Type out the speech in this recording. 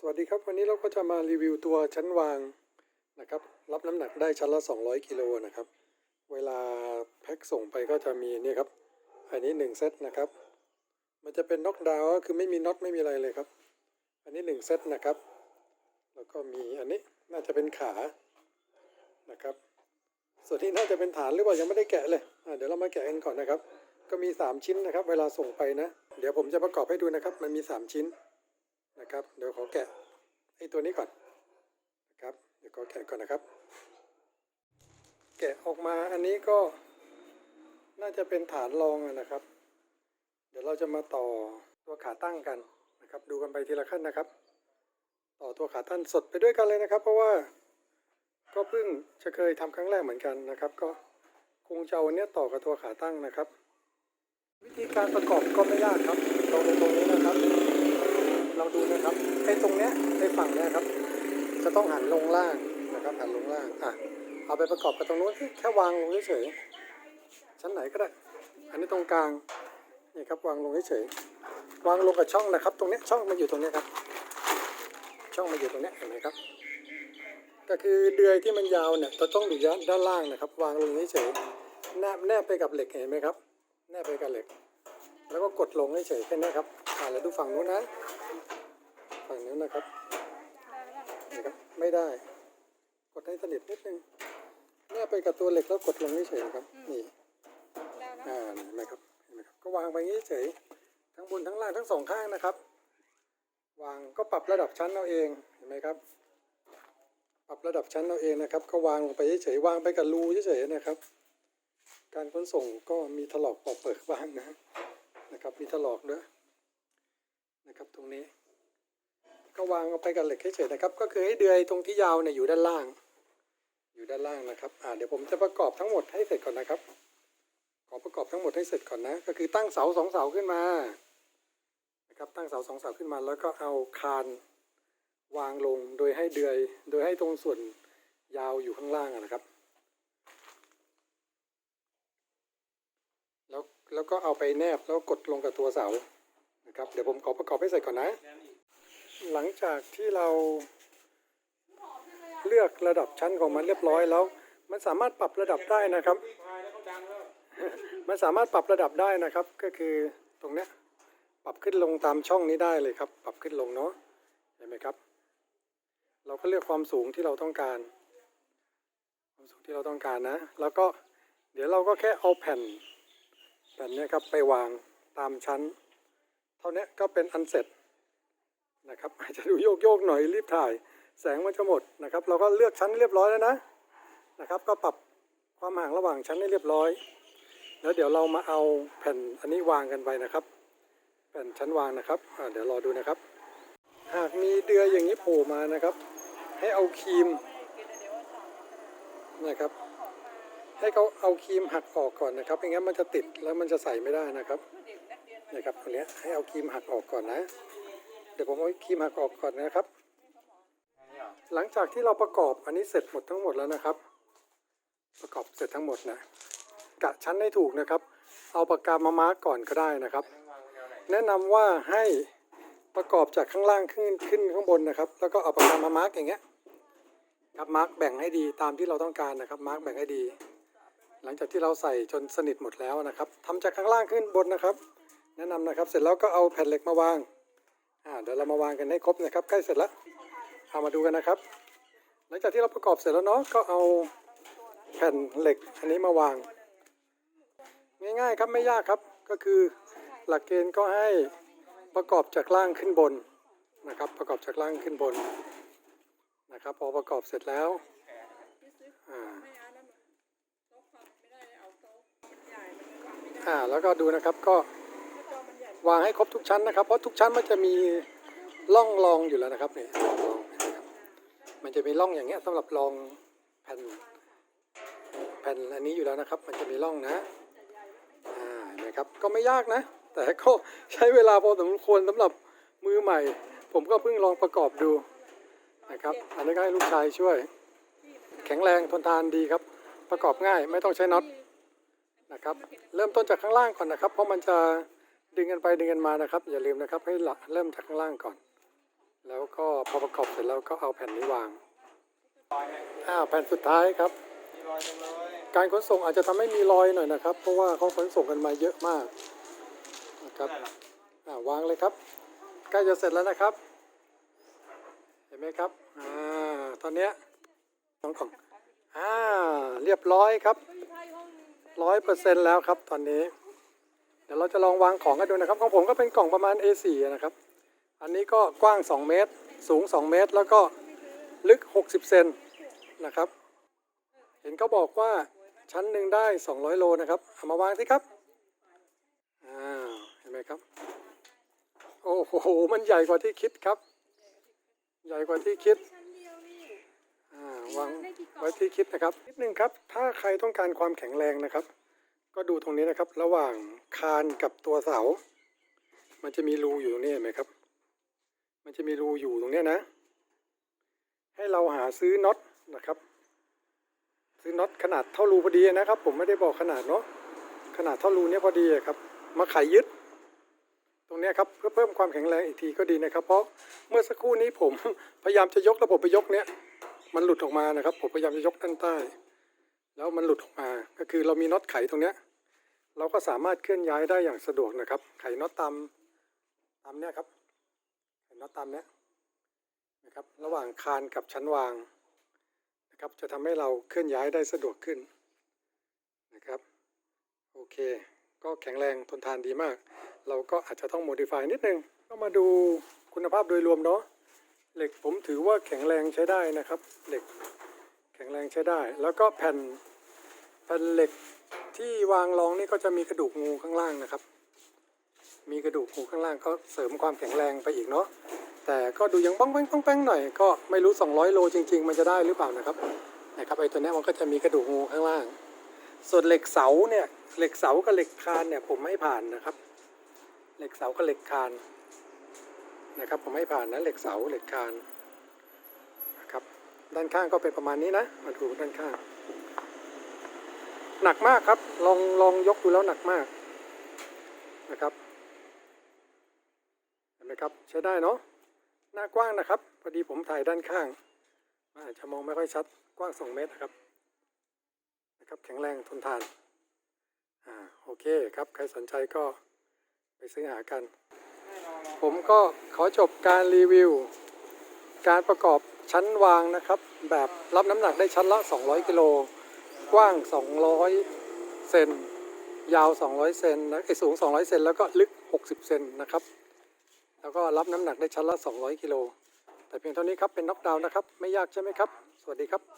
สวัสดีครับ วันนี้เราก็จะมารีวิวตัวชั้นวางนะครับ รับน้ำหนักได้ชั้นละ 200 กิโลนะครับ เวลาแพ็คส่งไปก็จะมีนี่ครับ อันนี้ 1 เซตนะครับ มันจะเป็นน็อกดาวน์ก็คือไม่มีน็อตไม่มีอะไรเลยครับ อันนี้ 1 เซตนะครับ แล้วก็มีอันนี้น่าจะเป็นขานะครับ ส่วนที่น่าจะเป็นฐานหรือเปล่ายังไม่ได้แกะเลยอะเดี๋ยวเรามาแกะกันก่อนนะครับ ก็มี 3 ชิ้นนะครับ เวลาส่งไปนะ เดี๋ยวผมจะประกอบให้ดูนะครับ มันมี 3 ชิ้น นะครับ เดี๋ยวขอแกะไอ้ตัวนี้ก่อนนะครับ เดี๋ยวขอแกะก่อนนะครับ แกะออกมาอันนี้ก็น่าจะเป็นฐานรองนะครับ เดี๋ยวเราจะมาต่อตัวขาตั้งกันนะครับ ดูกันไปทีละขั้นนะครับ ต่อตัวขาตั้งสดไปด้วยกันเลยนะครับ เพราะว่าก็เพิ่งจะเคยทำครั้งแรกเหมือนกันนะครับ ก็คงจะเอาอันเนี้ยต่อกับตัวขาตั้งนะครับ วิธีการประกอบก็ไม่ยากครับตรงตรงนี้นะครับ เราดูนะครับไอ้ตรงเนี้ยไอ้ฝั่งเนี้ยครับ จะต้องหันลงล่างนะครับหันลงล่างอะเอาไปประกอบกับตรงนู้นแค่วางลงเฉยๆชั้นไหนก็ได้ อันนี้ตรงกลางนี่ครับวางลงเฉยๆวางลงกับช่องนะครับ ตรงเนี้ยช่องมันอยู่ตรงเนี้ยครับ ช่องมันอยู่ตรงเนี้ยเห็นไหมครับก็คือเดือยที่มันยาวเนี่ยจะต้องอยู่ด้านล่างนะครับ วางลงเฉยๆแนบแนบไปกับเหล็กเห็นไหมครับ แนบไปกับเหล็ก แล้วก็กดลงเฉยๆแค่นี้ครับอ่าแล้วดูฝั่งนู้นนะฝั่ง นู้นนะครับนี่ครับ ไม่ได้ กดให้สนิทนิดนึงเนี่ยไปกับตัวเหล็กแล้วกดลงเฉยๆครับ นี่อ่าเห็นไหมครับเห็นไหมครับก็วางไปเฉยๆทั้งบนทั้งล่างทั้งสองข้างนะครับ วางก็ปรับระดับชั้นเอาเองเห็นไหมครับ ปรับระดับชั้นเอาเองนะครับ ก็วางลงไปเฉยๆวางไปกับรูเฉยๆนะครับ การขนส่งก็มีถลอกปอกเปิดบ้างนะนะครับ มีถลอกด้วยนะครับตรงนี้ ก็วางเอาไปกับเหล็กเฉยๆนะครับ ก็คือให้เดือยตรงที่ยาวเนี่ยอยู่ด้านล่าง อยู่ด้านล่างนะครับอ่าเดี๋ยวผมจะประกอบทั้งหมดให้เสร็จก่อนนะครับ ขอประกอบทั้งหมดให้เสร็จก่อนนะ ก็คือตั้งเสาสองเสาขึ้นมานะครับตั้งเสาสองเสาขึ้นมาแล้วก็เอาคานวางลงโดยให้เดือย โดยให้ตรงส่วนยาวอยู่ข้างล่างนะครับ แล้วแล้วก็เอาไปแนบแล้วกดลงกับตัวเสานะครับ เดี๋ยวผมขอประกอบให้เสร็จก่อนนะ หลังจากที่เราเลือกระดับชั้นของมันเรียบร้อยแล้ว มันสามารถปรับระดับได้นะครับ มันสามารถปรับระดับได้นะครับ ก็คือตรงเนี้ยปรับขึ้นลงตามช่องนี้ได้เลยครับ ปรับขึ้นลงเนาะเห็นไหมครับ เราก็เลือกความสูงที่เราต้องการ ความสูงที่เราต้องการนะ แล้วก็เดี๋ยวเราก็แค่เอาแผ่นแผ่นนี้ครับไปวางตามชั้น เท่านี้ก็เป็นอันเสร็จ นะครับอาจจะดูโยกโยกๆหน่อยรีบถ่าย แสงมันจะหมดนะครับ เราก็เลือกชั้นเรียบร้อยแล้วนะนะครับ ก็ปรับความห่างระหว่างชั้นให้เรียบร้อย แล้วเดี๋ยวเรามาเอาแผ่นอันนี้วางกันไปนะครับ แผ่นชั้นวางนะครับเดี๋ยวรอดูนะครับ หากมีเดือยอย่างนี้โผล่มานะครับ ให้เอาครีมนะครับ ให้เขาเอาครีมหักออกก่อนนะครับไม่งั้นมันจะติดแล้วมันจะใส่ไม่ได้นะครับนะครับตรงเนี้ให้เอาครีมหักออกก่อนนะ เดี๋ยวผมเอาครีมหักออกก่อนนะครับ หลังจากที่เราประกอบอันนี้เสร็จหมดทั้งหมดแล้วนะครับ ประกอบเสร็จทั้งหมดนะกะชั้นให้ถูกนะครับ เอาปากกามามาร์กก่อนก็ได้นะครับ แนะนำว่าให้ประกอบจากข้างล่างขึ้นขึ้นข้างบนนะครับ แล้วก็เอาปากกามามาร์กอย่างเงี้ยครับมาร์กแบ่งให้ดีตามที่เราต้องการนะครับมาร์กแบ่งให้ดี หลังจากที่เราใส่จนสนิทหมดแล้วนะครับทำจากข้างล่างขึ้นบนนะครับ แนะนำนะครับ เสร็จแล้วก็เอาแผ่นเหล็กมาวางอ่า เดี๋ยวเรามาวางกันให้ครบนะครับ ใกล้เสร็จแล้วเอามาดูกันนะครับ หลังจากที่เราประกอบเสร็จแล้วเนาะก็เอาแผ่นเหล็กอันนี้มาวาง ง่ายๆครับไม่ยากครับก็คือหลักเกณฑ์ก็ให้ประกอบจากล่างขึ้นบนนะครับ ประกอบจากล่างขึ้นบนนะครับ พอประกอบเสร็จแล้วอ่าแล้วก็ดูนะครับก็ วางให้ครบทุกชั้นนะครับ เพราะทุกชั้นมันจะมีร่องรองอยู่แล้วนะครับเนี่ร่องรองนะครับมันจะมีร่องอย่างเงี้ยสำหรับรองแผ่นแผ่นอันนี้อยู่แล้วนะครับ มันจะมีร่องนะอ่านะครับก็ไม่ยากนะ แต่ก็ใช้เวลาพอสมควรสำหรับมือใหม่ ผมก็เพิ่งลองประกอบดูนะครับ อันนี้ก็ให้ลูกชายช่วย แข็งแรงทนทานดีครับ ประกอบง่ายไม่ต้องใช้น็อตนะครับ เริ่มต้นจากข้างล่างก่อนนะครับ เพราะมันจะ ดึงกันไปดึงกันมานะครับ อย่าลืมนะครับให้เริ่มจากข้างล่างก่อน แล้วก็พอประกอบเสร็จแล้วก็เอาแผ่นนี้วางอ้าวแผ่นสุดท้ายครับ การขนส่งอาจจะทำให้มีรอยหน่อยนะครับ เพราะว่าเขาขนส่งกันมาเยอะมากนะครับาวางเลยครับใกล้จะเสร็จแล้วนะครับ เห็นไหมครับอ่าตอนเนี้ยสองกล่องอ่าเรียบร้อยครับร้อยเปอร์เซ็นต์แล้วครับตอนนี้ เดี๋ยวเราจะลองวางของกันดูนะครับ ของผมก็เป็นกล่องประมาณ A4 นะครับ อันนี้ก็กว้าง 2 เมตร สูง 2 เมตร แล้วก็ลึก 60 เซนนะครับ เห็นเขาบอกว่าชั้นหนึ่งได้ 200 โลนะครับ เอามาวางสิครับ อ่า เห็นไหมครับ โอ้โห มันใหญ่กว่าที่คิดครับ ใหญ่กว่าที่คิดอ่าวางไว้ที่คิดนะครับนิดนึงครับ ถ้าใครต้องการความแข็งแรงนะครับ ก็ดูตรงนี้นะครับ ระหว่างคานกับตัวเสา มันจะมีรูอยู่ตรงนี้เห็นไหมครับ มันจะมีรูอยู่ตรงนี้นะ ให้เราหาซื้อน็อตนะครับ ซื้อน็อตขนาดเท่ารูพอดีนะครับ ผมไม่ได้บอกขนาดเนาะขนาดเท่ารูเนี้ยพอดีครับ มาไขยึด ตรงนี้ครับเพื่อเพิ่มความแข็งแรงอีกทีก็ดีนะครับ เพราะเมื่อสักครู่นี้ผมพยายามจะยกแล้วผมไปยกเนี้ยมันหลุดออกมานะครับ ผมพยายามจะยกด้านใต้ แล้วมันหลุดออกมา ก็คือเรามีน็อตไขตรงเนี้ย เราก็สามารถเคลื่อนย้ายได้อย่างสะดวกนะครับ ไขน็อตตามตามเนี้ยครับ ไขน็อตตามเนี้ยนะครับ ระหว่างคานกับชั้นวางนะครับ จะทำให้เราเคลื่อนย้ายได้สะดวกขึ้นนะครับ โอเค ก็แข็งแรงทนทานดีมาก เราก็อาจจะต้องโมดิฟายนิดนึง ก็มาดูคุณภาพโดยรวมเนาะ เหล็กผมถือว่าแข็งแรงใช้ได้นะครับ เหล็กแข็งแรงใช้ได้ แล้วก็แผ่นแผ่นเหล็ก ที่วางรองนี่ก็จะมีกระดูกงูข้างล่างนะครับ มีกระดูกงูข้างล่างก็เสริมความแข็งแรงไปอีกเนาะแต่ก็ดูยังบ้องแป้งบ้องแป้งหน่อยก็ไม่รู้ 200 โลจริง ๆ มันจะได้หรือเปล่านะครับนะครับไอ้ตัวนี้มันก็จะมีกระดูกงูข้างล่าง ส่วนเหล็กเสาเนี่ยเหล็กเสากับเหล็กคานเนี่ยผมไม่ผ่านนะครับ เหล็กเสากับเหล็กคานนะครับผมไม่ผ่านนะเหล็กเสาเหล็กคานนะครับด้านข้างก็เป็นประมาณนี้นะมาดูด้านข้าง หนักมากครับ ลองลองยกดูแล้วหนักมากนะครับ เห็นไหมครับใช้ได้เนาะหน้ากว้างนะครับ พอดีผมถ่ายด้านข้างอาจจะมองไม่ค่อยชัดกว้าง 2 เมตรนะครับนะครับ แข็งแรงทนทานอ่าโอเคครับ ใครสนใจก็ไปซื้อหากัน ผมก็ขอจบการรีวิว การประกอบชั้นวางนะครับ แบบรับน้ำหนักได้ชั้นละ 200 กิโล กว้าง 200 เซน ยาว 200 เซนนะไอ้สูง 200 เซน แล้วก็ลึก 60 เซนนะครับ แล้วก็รับน้ำหนักได้ชั้นละ 200 กิโล แต่เพียงเท่านี้ครับ เป็นน็อกดาวน์นะครับ ไม่ยากใช่ไหมครับ สวัสดีครับ